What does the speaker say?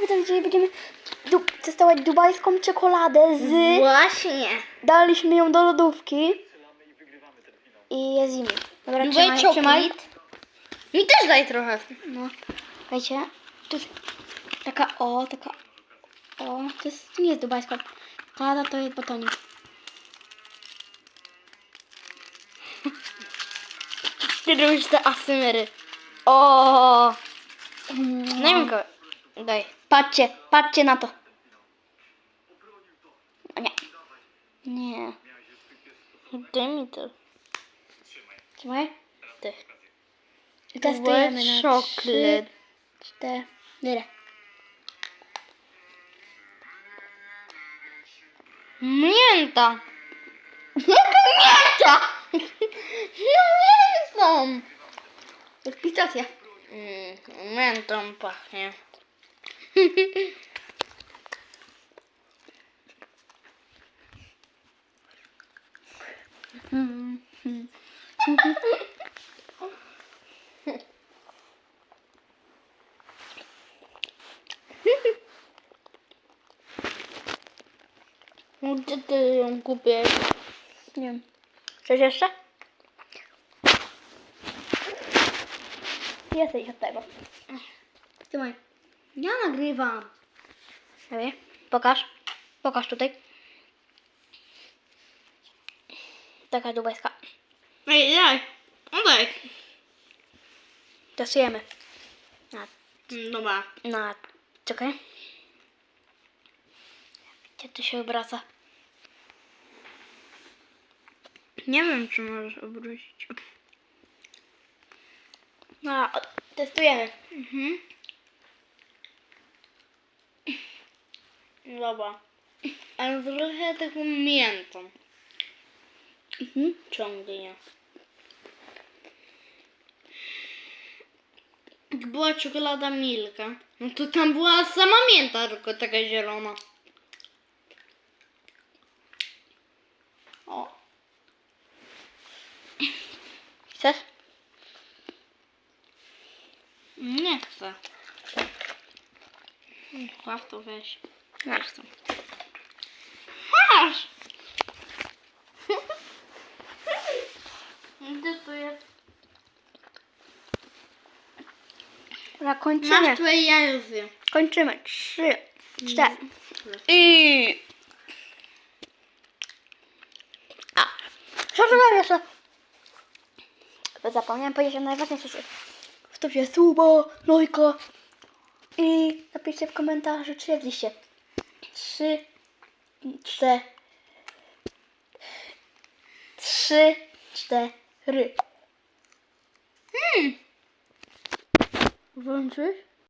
widzowie, dzisiaj będziemy du- testować dubajską czekoladę z... Właśnie. Daliśmy ją do lodówki. I je zimy. Dobra, Dubaj trzymaj, trzymaj. Mi też daj trochę. No, wiecie, tu jest taka o, taka o, to jest, to nie jest dubajska. Czekolada to jest batonik. Ty robisz te asymery. O, Daj mi go. Daj. Patrzcie, patrzcie na to. O nie. Nie. Daj mi to. Trzymaj. Ty. I testujemy na Chocolate. trzy, cztery. Mięta. Jaka mięta? No miętą. To jest pistacja. Mm, miętą pachnie. Gdzie ty ją kupiłeś? Nie wiem. Coś jeszcze? Jesteś od tego. Trzymaj. Ja nagrywam. Dobra, pokaż. Pokaż tutaj. Taka dubajska. Ej, daj. Daj. Testujemy. Na, Mm, Dobra. na, czekaj. Gdzie to się obraca? Nie wiem, czy możesz obrócić. No, testujemy. Mhm. Dobra. Ale trochę taką miętą Mhm. ciągnie. Jak była czekolada Milka, no to tam była sama mięta, tylko taka zielona. O, Chcesz? nie chcę. Łap to weź. To. Masz! Gdzie to jest? Dobra, kończymy. Masz twoje jajuzy. Kończymy. Trzy, cztery. I... A. Przepraszam jeszcze. Zapomniałem powiedzieć o najważniejszej rzeczy. Wstawcie suba, lajka i napiszcie w komentarzu, czy jedliście. Trzy, cztery. Trzy, cztery. Hmm. Włączysz?